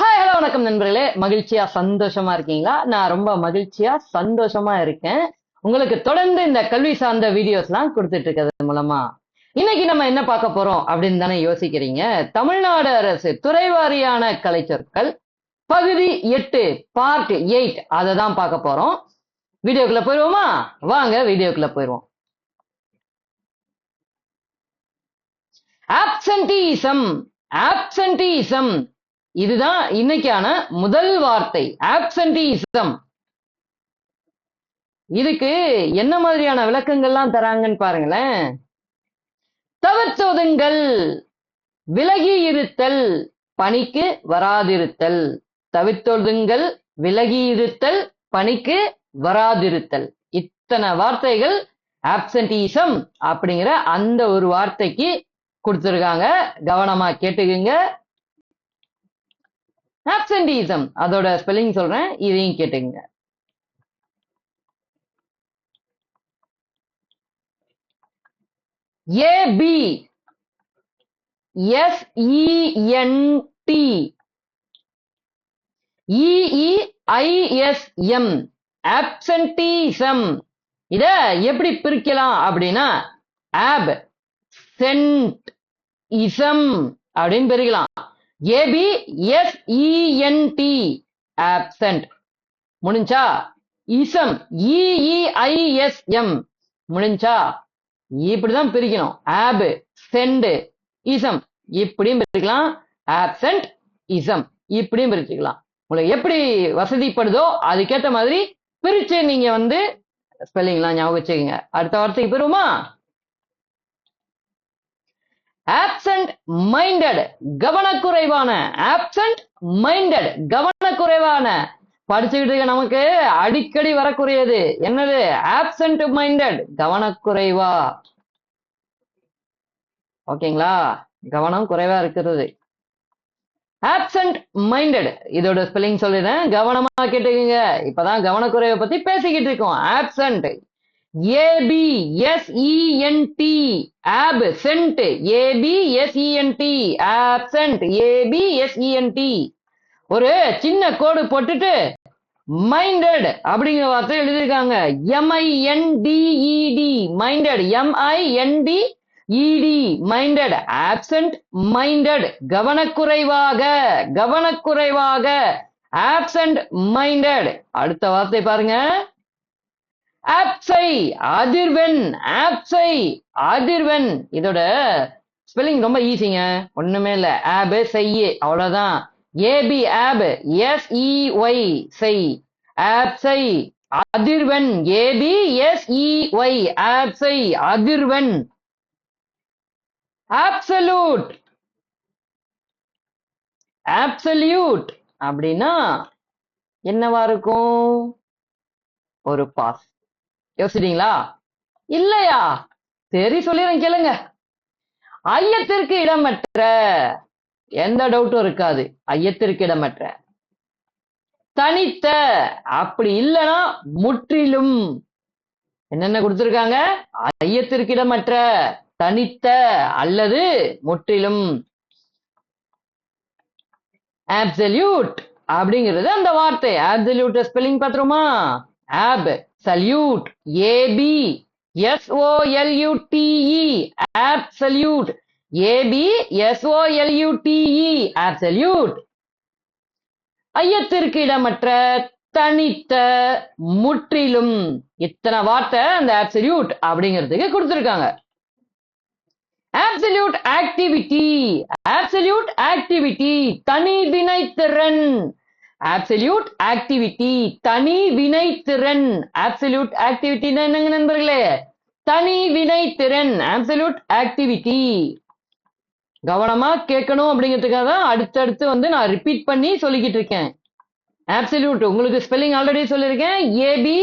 Hi hello வணக்கம் நண்பர்களே. மகிழ்ச்சியா சந்தோஷமா இருக்கீங்களா? நான் ரொம்ப மகிழ்ச்சியா சந்தோஷமா இருக்கேன். உங்களுக்கு தொடர்ந்து இந்த கல்வி சார்ந்த வீடியோஸ்லாம் கொடுத்துட்டு இருக்கிறது மூலமா. இன்னைக்கு நம்ம என்ன பார்க்க போறோம் அப்படின்னு தானே யோசிக்கிறீங்க? தமிழ்நாடு அரசு துறைவாரியான கலைச்சொற்கள் பகுதி எட்டு பார்ட் எயிட் அதை தான் பார்க்க போறோம். வீடியோக்குள்ள போயிருவோமா? வாங்க வீடியோக்குள்ள போயிருவோம். ஆப்சன்டிசம் ஆப்சன்டிசம் இதுதான் இன்னைக்கான முதல் வார்த்தை ஆப்சன்டிசம் இதுக்கு என்ன மாதிரியான விளக்கங்கள்லாம் தராங்கன்னு பாருங்களேன். தவிர்த்தொதுங்கள் விலகி இருத்தல் பணிக்கு வராதிருத்தல். தவிர்த்தொதுங்கள் விலகி இருத்தல் பணிக்கு வராதிருத்தல். இத்தனை வார்த்தைகள் ஆப்சன்டிசம் அப்படிங்கிற அந்த ஒரு வார்த்தைக்கு கொடுத்துருக்காங்க. கவனமா கேட்டுக்குங்க. ஆப்சன்டிசம் அதோட ஸ்பெல்லிங் சொல்றேன் இதையும் கேட்டுங்க ஏபி எஸ்இஎன்டி இஇஐஎஸ்எம் ஆப்சன்டிசம் இத எப்படி பிரிக்கலாம் அப்படின்னா ஆப் சென்ட் இசம் அப்படின்னு பிரிக்கலாம். A B S E N T absent முடிஞ்சா? Ism. E E I S M முடிஞ்சா? இப்படிதான் பிரிக்கணும். ஆப் செண்டு இசம் இப்படியும் பிரிக்கலாம். ஆப்சன்ட் இசம் இப்படியும் பிரிச்சுக்கலாம். உங்களுக்கு எப்படி வசதிப்படுதோ அதுக்கேற்ற மாதிரி பிரிச்சு நீங்க வந்து ஸ்பெல்லிங்லாம் ஞாபகம் வச்சுக்கோங்க. அடுத்த வார்த்தைக்கு போயிருவோமா? ஆப்சண்ட் மைண்டட் கவனக்குறைவான. ஆப்சண்ட் மைண்டட் கவனக்குறைவான. படிச்சுக்கிட்டு இருக்க நமக்கு அடிக்கடி வரக்கூடியது என்னது? ஆப்சண்ட் மைண்டட் கவனக்குறைவா. ஓகேங்களா? கவனம் குறைவா இருக்கிறது. ஆப்சண்ட் மைண்டட் இதோட ஸ்பெல்லிங் சொல்லிடுறேன். கவனமா கேட்டுக்கோங்க. இப்பதான் கவனக்குறைவை பத்தி பேசிக்கிட்டு இருக்கோம் absent A B S E N T absent A B S E N T absent A B S E N T ஒரு சின்ன கோடு போட்டுட்டு மைண்டட் அப்படிங்கிற வார்த்தை எழுதியிருக்காங்க. M I N D E D minded M I N D E D minded absent minded கவனக்குறைவாக கவனக்குறைவாக. Absent minded அடுத்த வார்த்தை பாருங்க. ஆப்சை அதிர்வெண் ஆப்சை அதிர்வெண் இதோட ஸ்பெல்லிங் ரொம்ப ஈஸிங்க ஒண்ணுமே இல்ல. ஆப் செய்ய அவ்வளவுதான். ஏபி ஆப் எஸ் இ ஒய் செய் ஆப்சை அதிர்வெண் A B S E Y ஆப்சை அதிர்வெண் ஆப்சல்யூட் ஆப்சல்யூட் அப்படின்னா என்னவா இருக்கும்? ஒரு பாஸ் யோசிச்சிட்டீங்களா இல்லையா? சரி சொல்லிடுறேன் கேளுங்க. ஐயத்திற்கு இடமற்ற எந்த டவுட்டும் இருக்காது. ஐயத்திற்கு இடமற்ற. தனித்த அப்படி இல்லைன்னா முற்றிலும் என்னென்ன கொடுத்துருக்காங்க? ஐயத்திற்கு இடமற்ற தனித்த அல்லது முற்றிலும் ஆப்சல்யூட் அப்படிங்கிறது அந்த வார்த்தை. Absolute spelling பார்த்துருமா absolute A B S O L U T E absolute A B S O L U T E absolute ஐயத்திற்கு இடமற்ற தனித்த முற்றிலும் இத்தனை வார்த்தை அந்த ஆப்சல்யூட் அப்படிங்கிறதுக்கு கொடுத்துருக்காங்க. ஆப்சல்யூட் ஆக்டிவிட்டி ஆப்சல்யூட் ஆக்டிவிட்டி தனி வினைத்திறன் ஆப்சல்யூட் ஆக்டிவிட்டி தனி வினை திறன் ஆப்சல்யூட் ஆக்டிவிட்டினா என்னங்க நண்பர்களே? தனி வினை திறன் ஆப்சல்யூட் ஆக்டிவிட்டி கவனமா கேட்கணும் அப்படிங்கிறதுக்காக தான் அடுத்தடுத்து வந்து நான் ரிப்பீட் பண்ணி சொல்லிக்கிட்டு இருக்கேன். ஆப்சல்யூட் உங்களுக்கு ஸ்பெல்லிங் ஆல்ரெடி சொல்லியிருக்கேன். A B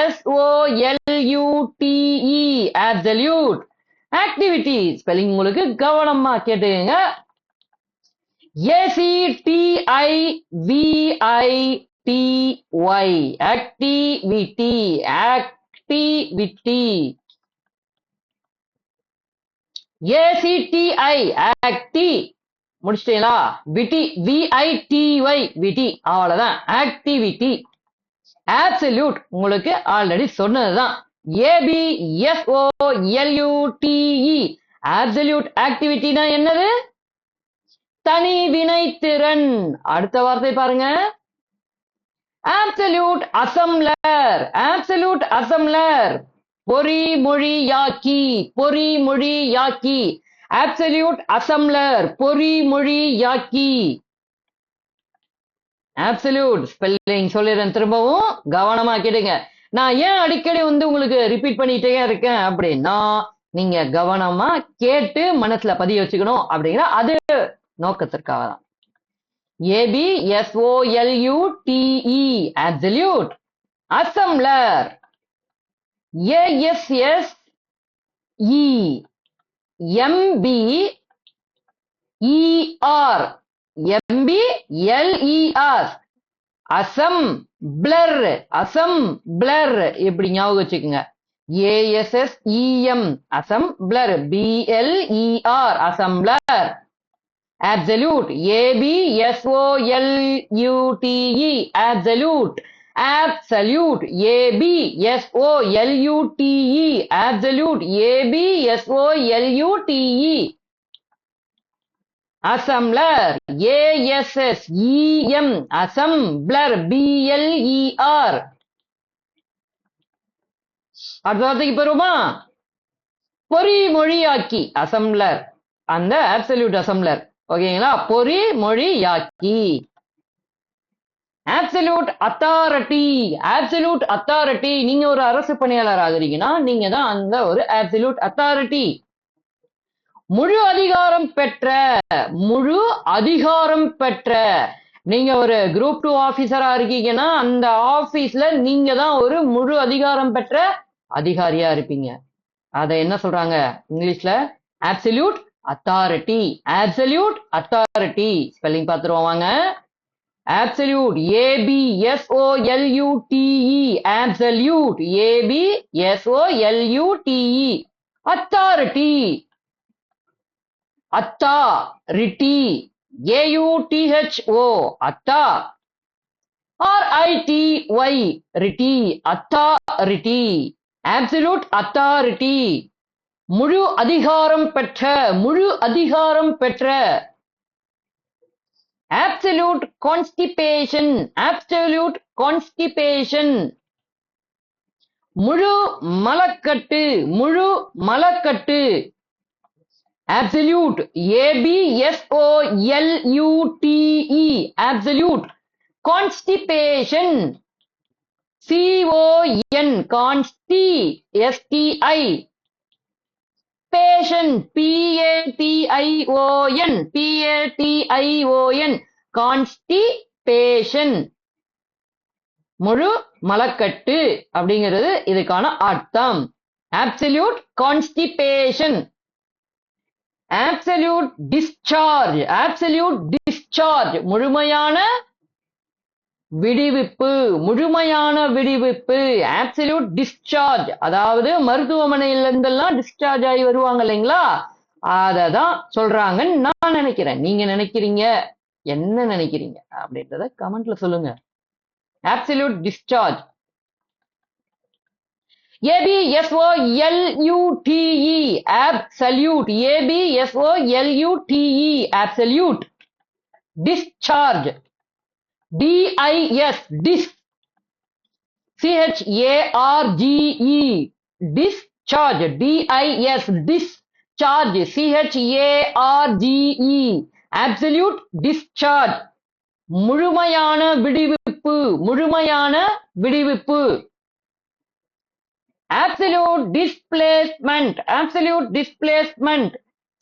S O L U T E absolute activity spelling உங்களுக்கு கவனமா கேட்டுக்கங்க. ஏசிடிஐவிஐடிஒய் ஆக்டிவிட்டி ஆக்டிவிட்டி ஏசிடிஐ ஆக்டி முடிச்சிட்டீங்களா? விட்டி விஐடிஒய் விட்டி அவ்வளவுதான். ஆக்டிவிட்டி ஆப்சல்யூட் உங்களுக்கு ஆல்ரெடி சொன்னதுதான். ஏபிஎஸ்ஓஎல்யூடிஇ எல்யூடிஇ ஆப்சல்யூட் ஆக்டிவிட்டினா என்னது? தனி வினைத்திறன். அடுத்த வார்த்தை பாருங்க. ஆப்சல்யூட் அசம்லர் ஆப்சல்யூட் அசம்லர் பொறிமொழியாக்கி பொறிமொழியாக்கி. ஆப்சல்யூட் அசம்லர் பொறிமொழியாக்கி. ஆப்சல்யூட் ஸ்பெல்லிங் சொல்லிடுறேன். திரும்பவும் கவனமா கேடுங்க நான் ஏன் அடிக்கடி வந்து உங்களுக்கு ரிப்பீட் பண்ணிட்டே இருக்கேன் அப்படின்னா நீங்க கவனமா கேட்டு மனசுல பதிய வச்சுக்கணும் அப்படிங்கிற அது நோக்கத்திற்காக தான் A B S O L U T E absolute assembler A S S E M B E R M B L E R assembler assembler இப்படி ஞாபகம் வச்சுக்கோங்க. A S S E M assembler B L E R assembler absolute A B S O L U T E absolute absolute A B S O L U T E absolute A B S O L U T E assembler A S S E M E M assembler B L E R அடுத்த வார்த்தைக்கு பெறுமா பொறிமொழியாக்கி assembler அந்த absolute assembler ஓகேங்களா? பொறிமொழியாக்கி absolute authority absolute authority நீங்க ஒரு அரசு பணியாளர் ஆகுறீங்கன்னா நீங்க தான் அந்த ஒரு ஆப்சல்யூட் அத்தாரிட்டி முழு அதிகாரம் பெற்ற முழு அதிகாரம் பெற்ற நீங்க ஒரு குரூப் டூ ஆபீசரா இருக்கீங்கன்னா அந்த ஆபீஸ்ல நீங்க தான் ஒரு முழு அதிகாரம் பெற்ற அதிகாரியா இருப்பீங்க. அதை என்ன சொல்றாங்க? இங்கிலீஷ்ல? Absolute authority absolute authority spelling பார்த்துருவோம் வாங்க. Absolute A B S O L U T E absolute A B S O L U T E authority authority A U T H O அத்தா ஆர்ஐடிஒய் ரிட்டி authority absolute authority முழு அதிகாரம் பெற்ற முழு அதிகாரம் பெற்ற ஆப்சல்யூட் கான்ஸ்டிபேஷன் ஆப்சல்யூட் கான்ஸ்டிபேஷன் முழு மலக்கட்டு முழு மலக்கட்டு absolute ஏபிஎஸ்ஓஎல்யூடிஇ absolute constipation CON கான்ஸ்டி STI fashion பிஏடிஐஓஎன் பிஏடிஐஓஎன் constipation முழு மலக்கட்டு அப்படிங்கிறது இதுக்கான அர்த்தம் absolute constipation absolute discharge absolute discharge முழுமையான விடுவிப்பு முழுமையான விடுவிப்பு ஆப்சல்யூட் டிஸ்சார்ஜ் அதாவது மருத்துவமனையில இருந்தெல்லாம் டிஸ்சார்ஜ் ஆகி வருவாங்க இல்லைங்களா? அதை தான் சொல்றாங்கன்னு நான் நினைக்கிறேன். நீங்க நினைக்கிறீங்க? என்ன நினைக்கிறீங்க? அப்படின்றத கமெண்ட்ல சொல்லுங்க. Absolute discharge A-B-S-O-L-U-T-E. A-B-S-O-L-U-T-E absolute discharge D-I-S dis C-H-A-R-G-E discharge D-I-S discharge C-H-A-R-G-E absolute discharge முழுமையான விடுவிப்பு முழுமையான விடுவிப்பு absolute displacement absolute displacement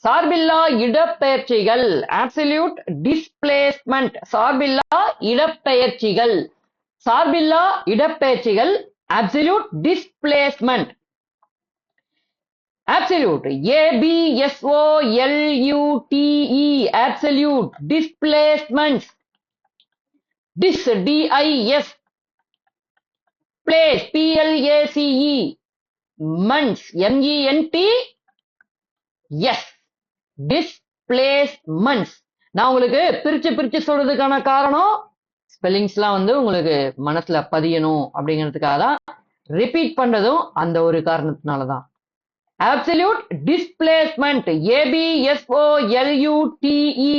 சார்பில்லா இடப்பெயர்ச்சிகள் absolute displacement சார்பில்லா இடப்பெயர்ச்சிகள் சார்பில்லா இடப்பெயர்ச்சிகள் absolute displacement absolute a b s o l u t e absolute displacements dis d i s place p l a c e months m e n t yes displacements நான் உங்களுக்கு பிரிச்சு பிரிச்சு சொல்றதுக்கான காரணம் ஸ்பெல்லிங்ஸ்லாம் வந்து உங்களுக்கு மனசுல பதியணும் அப்படிங்கிறதுக்காக தான் ரிப்பீட் பண்றதும் அந்த ஒரு காரணத்தினால தான் absolute displacement a b s o l u t e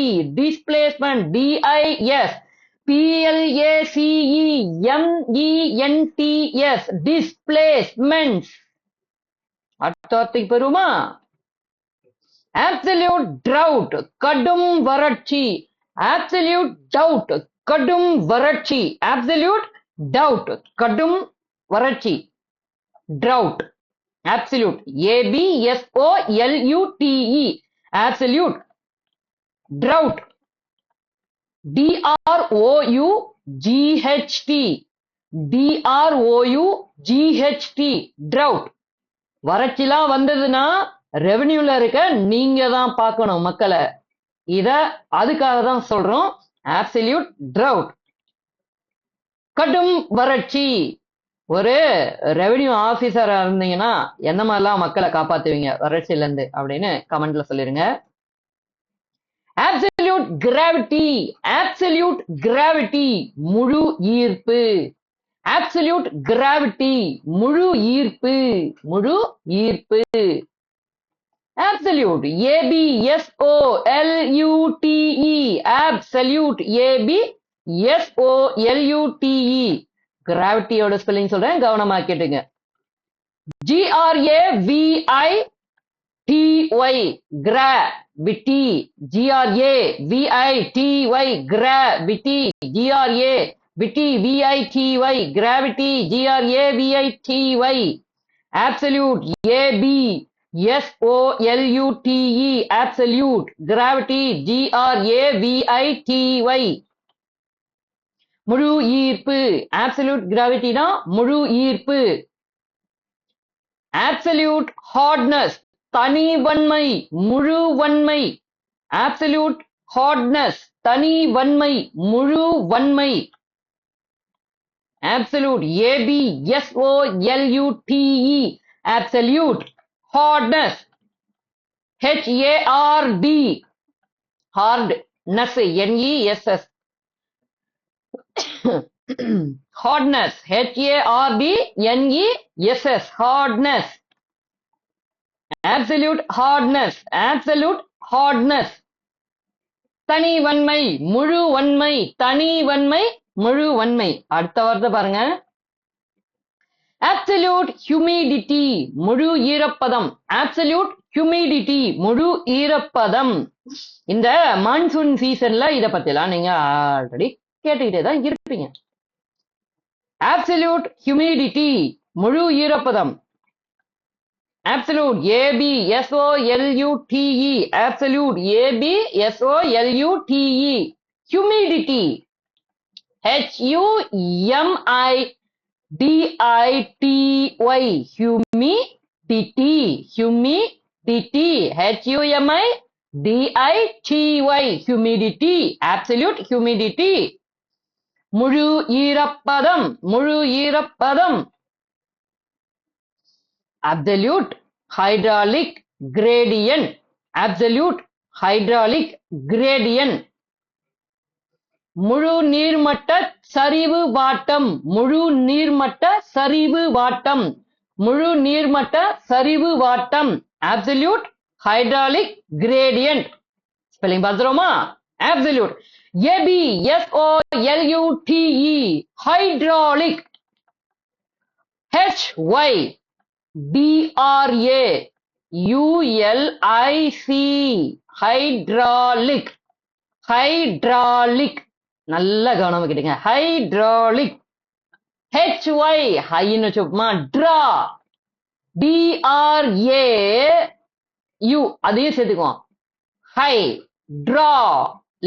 அடுத்த வார்த்தைக்கு பெறுமா ஆப்சல்யூட் ட்ரவுட் கடும் வறட்சி ஆப்சல்யூட் டவுட் கடும் வறட்சி ஆப்சல்யூட் டவுட் கடும் வறட்சி trout absolute ஏபிஎஸ்ஓஎல்யூடிஇ absolute trout டிஆர்ஓயூ ஜிஹெச்டி டிஆர்ஓயூ ஜிஹெச்டி trout வறட்சிலாம் வந்ததுன்னா ரெவென்யூல இருக்க நீங்க தான் பார்க்கணும் மக்களை. இத அதுக்காக தான் சொல்றோம். Absolute drought. கடும் வறட்சி. ஒரு ரெவென்யூ ஆபீசரா இருந்தீங்கன்னா என்ன மாதிரிலாம் மக்களை காப்பாத்துவீங்க? வறட்சியில இருந்து அப்படின்னு கமெண்ட்ல சொல்லிருங்க. Absolute கிராவிட்டி absolute கிராவிட்டி முழு ஈர்ப்பு. Absolute கிராவிட்டி முழு ஈர்ப்பு. முழு ஈர்ப்பு. Absolute. A b s o l u t e. Absolute. A b s o l u t e. கிராவிட்டியோட spelling சொல்றேன். கவனமா கேட்டுங்க. G R A V I D Y gravity G R A V I D Y G R A விட்டி V I D Y gravity G R A V I D Y absolute. எஸ்ஓஎல்யூடிஇ absolute gravity ஜிஆர்ஏவிஐடிஒய் முழு ஈர்ப்பு absolute கிராவிட்டினா முழு ஈர்ப்பு absolute hardness தனி வன்மை முழு வன்மை absolute hardness தனி வன்மை முழு வன்மை absolute ஏபிஎஸ்ஓஎல்யூடிஇ absolute hardness H A R D hardness N E S S hardness H A R D N E S S hardness absolute hardness absolute hardness தனி வன்மை முழு வன்மை தனி வன்மை முழு வன்மை அடுத்த வார்த்தை பாருங்க ஆப்சல்யூட் ஹியூமிடிட்டி முழு ஈரப்பதம் ஆப்சல்யூட் ஹியூமிடிட்டி முழு ஈரப்பதம் இந்த மான்சூன் சீசன்ல இதை பத்திலாம் நீங்க ஆல்ரெடி கேட்டுக்கிட்டே தான் இருப்பீங்க ஆப்சல்யூட் ஹியூமிடிட்டி முழு ஈரப்பதம் absolute A B S O L U T E absolute A B S O L U T E humidity H U M I d i t y humidity humidity h u m i d i t y humidity absolute humidity முழு ஈரப்பதம் முழு ஈரப்பதம் absolute hydraulic gradient absolute hydraulic gradient முழு நீர்மட்ட சரிவு வாட்டம் முழு நீர்மட்ட சரிவு வாட்டம் முழு நீர்மட்ட சரிவு வாட்டம் absolute hydraulic gradient spelling பார்த்துருமா absolute A B S O L U T E hydraulic H Y D R A U L I C hydraulic hydraulic நல்ல கவனமா கேட்டுங்க ஹைட்ராலிக் ஹெச் ஒய் ஹைன்னு சும்மா ட்ரா டிஆர்ஏ யூ அதையும் சேர்த்துக்குவோம்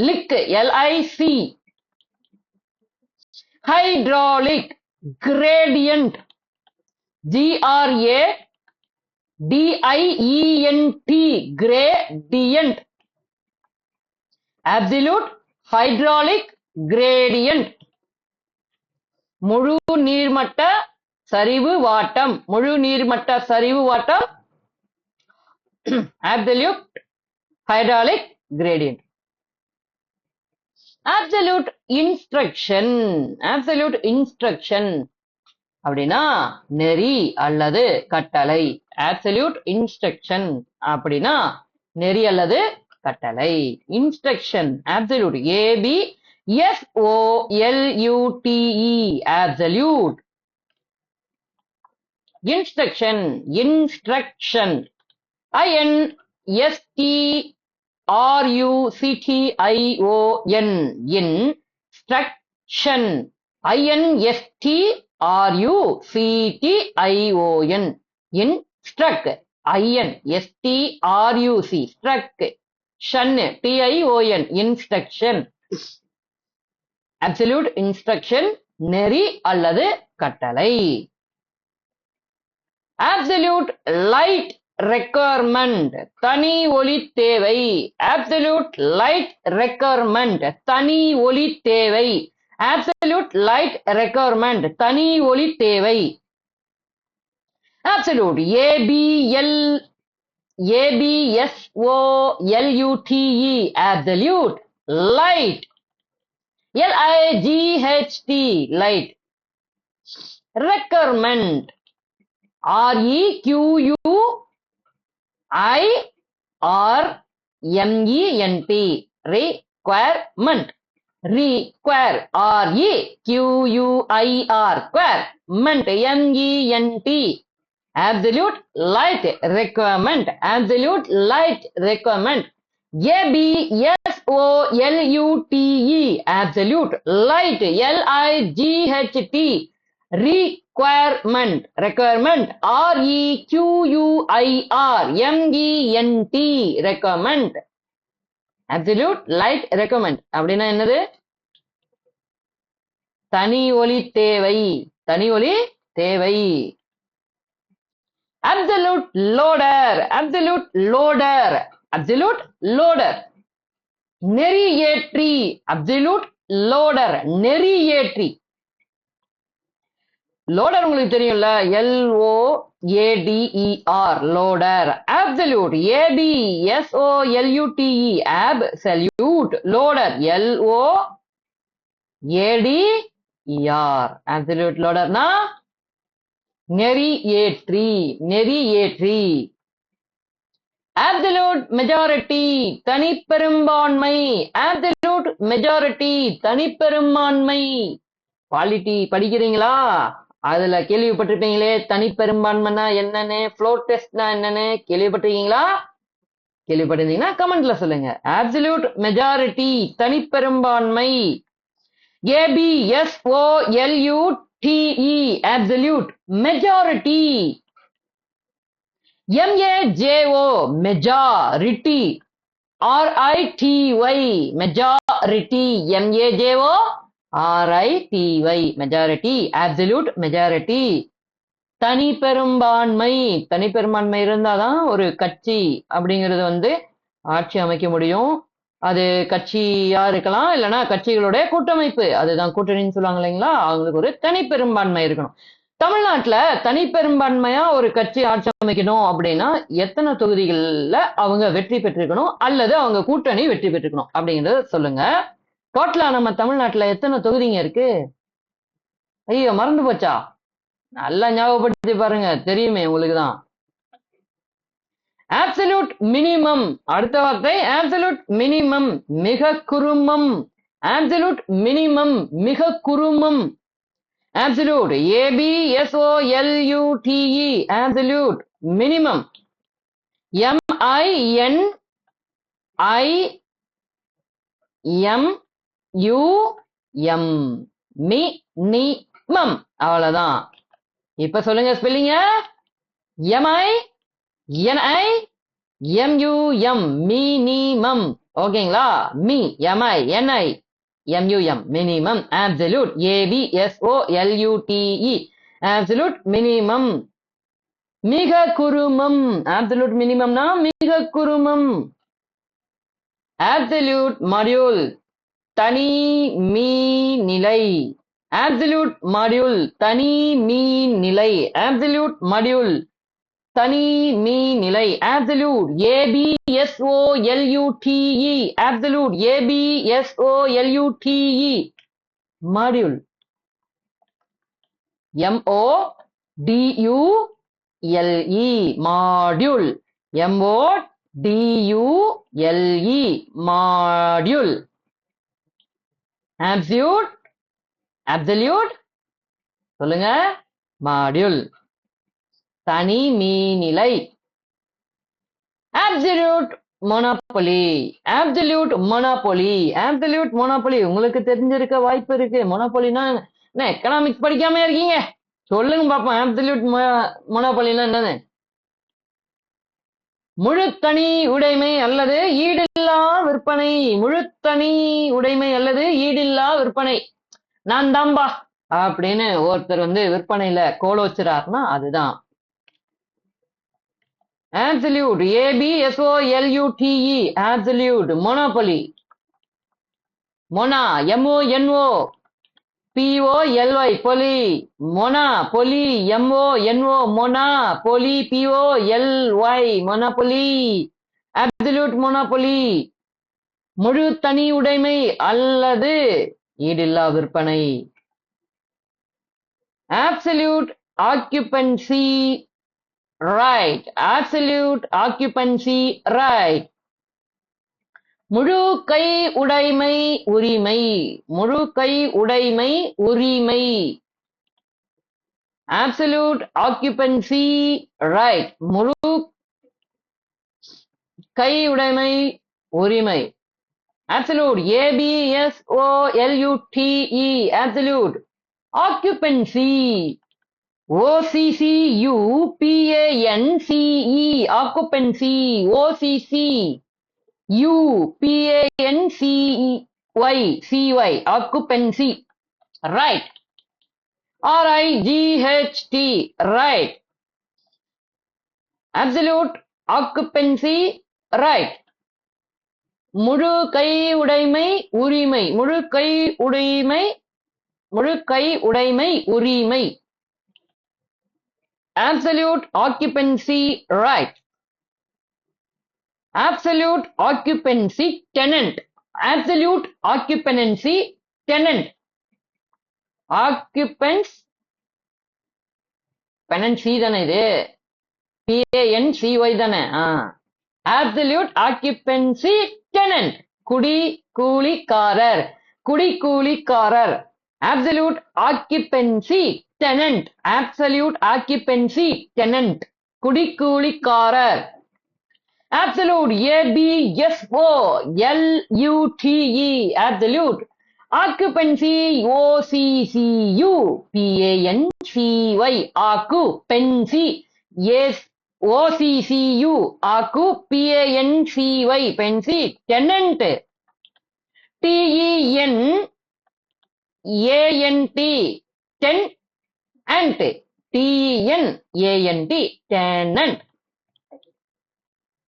hydraulic L I C hydraulic gradient G R A D I E N T gradient absolute hydraulic D I E N T gradient absolute hydraulic gradient முழு நீர்மட்ட சரிவு வாட்டம் முழு நீர்மட்ட சரிவு வாட்டம் absolute hydraulic gradient absolute instruction absolute instruction அப்படின்னா நெறி அல்லது கட்டளை absolute instruction அப்படின்னா நெறி அல்லது கட்டளை instruction absolute a s o l u t e absolute. Instruction instruction. I n s t r u c t i o n instruction. I n s t r u c t i o n instruct. I n s t r u c struck shun t i o n instruction absolute instruction நெறி அல்லது கட்டளை absolute light requirement தனி ஒளி தேவை absolute light requirement தனி ஒளி தேவை absolute light requirement தனி ஒளி தேவை absolute APL ஏபிஎஸ்ஓஎல்யூடிஇ absolute light l i g h t light. Requirement. R E Q U I R M E N T. Requirement. Require R E Q U I R quire ment M E N T. Absolute light requirement. Absolute light requirement ஏபிஎஸ்ஓஎல்யூடிஇ absolute light LIGHT requirement requirement r e q u i r m e n t recommend absolute light recommend அப்படின்னா என்னது தனி ஒளி தேவை தனி ஒளி தேவை absolute loader absolute loader absolute loader நெறி ஏற்றி அப்சல்யூட் லோடர் நெறி ஏற்றி லோடர் உங்களுக்கு தெரியும்ல L O A D E R loader absolute A B S O L U T E absolute loader L O A D E R absolute லோடர்னா நெறி ஏற்றி நெறி ஏற்றி absolute மெஜாரிட்டி தனிப்பெரும்பான்மை absolute மெஜாரிட்டி தனிப்பெரும்பான்மை குவாலிட்டி படிக்கிறீங்களா? அதுல கேள்விப்பட்டிருப்பீங்களே தனிப்பெரும்பான்மைனா என்னன்னு ஃப்ளோர் டெஸ்ட்னா என்னன்னு கேள்விப்பட்டிருக்கீங்களா? கேள்விப்பட்டிருந்தீங்கன்னா கமெண்ட்ல சொல்லுங்க. Absolute majority தனிப்பெரும்பான்மை A B S O L U T E absolute majority M A J O majority R I T Y majority M A J O R I T Y majority absolute majority தனி பெரும்பான்மை தனி பெரும்பான்மை இருந்தாதான் ஒரு கட்சி அப்படிங்கிறது வந்து ஆட்சி அமைக்க முடியும். அது கட்சியா இருக்கலாம் இல்லைன்னா கட்சிகளுடைய கூட்டமைப்பு. அதுதான் கூட்டணின்னு சொல்லுவாங்க இல்லைங்களா? அவங்களுக்கு ஒரு தனி பெரும்பான்மை இருக்கணும். தமிழ்நாட்டுல தனி பெரும்பான்மையா ஒரு கட்சி ஆட்சி அமைக்கணும் அப்படின்னா எத்தனை தொகுதிகள்ல அவங்க வெற்றி பெற்றிருக்கணும் அல்லது அவங்க கூட்டணி வெற்றி பெற்றிருக்கணும் அப்படிங்கறத சொல்லுங்க. டோட்டலா நம்ம தமிழ்நாட்டுல எத்தனை தொகுதிங்க இருக்கு? ஐயோ மறந்து போச்சா? நல்லா ஞாபகப்படுத்தி பாருங்க. தெரியுமே உங்களுக்கு தான் ஆப்சல்யூட் மினிமம் அடுத்த வார்த்தை. ஆப்சல்யூட் மினிமம் மிக குறுமம். ஆப்சல்யூட் மினிமம் மிக குறுமம். Absolute a b s o minimum M I N I M i M minimum அவ்வளவுதான். இப்ப சொல்லுங்க ஸ்பெல்லிங்க எம்ஐ என்ஐ எம்யூஎம் மினிமம் ஓகேங்களா மி M I N I M U M minimum absolute absolute ஏபிஎஸ்ஓஎல்யூடிஇ absolute minimum மிக குறுமம் ஆப்சல்யூட் மினிமம்னா மிக குறுமம். ஆப்சல்யூட் மாடியூல் தனி மீ நிலை. ஆப்சல்யூட் மாடியூல் தனி மீ நிலை. ஆப்சல்யூட் மாடியூல் தனி மீ நிலை absolute A B S O L U T E absolute A B S O L U T E module M O D U L E module M O D U L E module absolute absolute சொல்லுங்க module தனி மீநிலை absolute monopoly. Absolute monopoly. Absolute monopoly. உங்களுக்கு தெரிஞ்சிருக்க வாய்ப்பு இருக்கு. மொனோபொலினா என்ன? Economics படிக்காம இருக்கீங்க. சொல்லுங்க பாப்போம். ஆப்சல்யூட் மொனோபொலினா என்னன்னு. முழுத்தனி உடைமை அல்லது ஈடில்லா விற்பனை. முழுத்தனி உடைமை அல்லது ஈடில்லா விற்பனை. நான் தாம்பா அப்படின்னு ஒருத்தர் வந்து விற்பனையில கோலோச்சுறாருன்னா அதுதான். Absolute A B S O L U T E absolute monopoly mono M O N O P O L Y poly monopoly M O N O monopoly P O L Y monopoly absolute monopoly முழு தனி உடைமை அல்லது ஈடில்லா விற்பனை absolute occupancy right absolute occupancy right முழு கை உடைமை உரிமை முழு கை உடைமை உரிமை absolute occupancy right முழு கை உடைமை உரிமை absolute a b s O C C U P A N C E occupancy O C C U P A N C Y C Y occupancy right R I G H T right absolute occupancy right முழு கை உடைமை உரிமை முழு கை உடைமை முழு கை உடைமை உரிமை absolute occupancy right absolute occupancy tenant absolute occupancy tenant occupants penancy தானே இது பிஏஎன்சிஒய் தானே ஆ absolute occupancy tenant குடி கூலிக்காரர் குடி கூலிக்காரர் absolute occupancy tenant absolute occupancy tenant குடிக்கூலிக்காரர் absolute A B S O L U T E absolute occupancy O C C U P A N C Y occupancy yes O C C U ஆக்கு P A N C Y tenant T E N A N T tenant T E N A N T tenant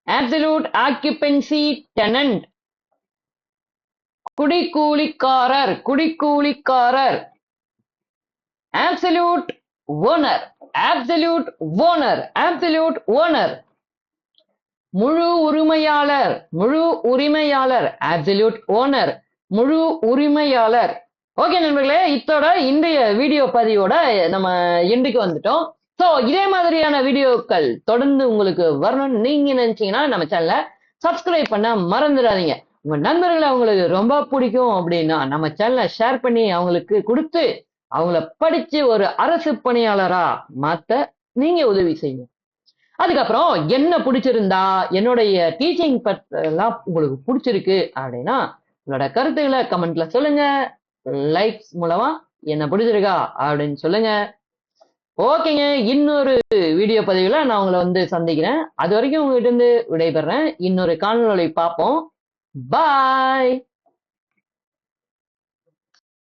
absolute occupancy tenant குடிக்கூலிக்காரர் குடிக்கூலிக்காரர் absolute owner absolute owner absolute owner முழு உரிமையாளர் முழு உரிமையாளர் absolute owner முழு உரிமையாளர் okay நண்பர்களே இத்தோட இன்றைய video பதிவோட நம்ம எண்டுக்கு வந்துட்டோம். ஸோ இதே மாதிரியான வீடியோக்கள் தொடர்ந்து உங்களுக்கு வரணும்னு நீங்க நினைச்சீங்கன்னா நம்ம சேனலை சப்ஸ்கிரைப் பண்ண மறந்துடாதீங்க. உங்க நண்பர்களை அவங்களுக்கு ரொம்ப பிடிக்கும் அப்படின்னா நம்ம சேனலை ஷேர் பண்ணி அவங்களுக்கு கொடுத்து அவங்கள படிச்சு ஒரு அரசு பணியாளரா மாத்த நீங்க உதவி செய்யுங்க. அதுக்கப்புறம் என்ன பிடிச்சிருந்தா என்னுடைய டீச்சிங் எல்லாம் உங்களுக்கு பிடிச்சிருக்கு அப்படின்னா உங்களோட கருத்துக்களை கமெண்ட்ல சொல்லுங்க. லைக்ஸ் மூலமா என்ன பிடிச்சிருக்கா அப்படின்னு சொல்லுங்க. ஓகேங்க. இன்னொரு வீடியோ பதிவுல நான் உங்களை வந்து சந்திக்கிறேன். அது வரைக்கும் உங்ககிட்ட இருந்து விடைபெறேன். இன்னொரு காணொலி பார்ப்போம். பாய்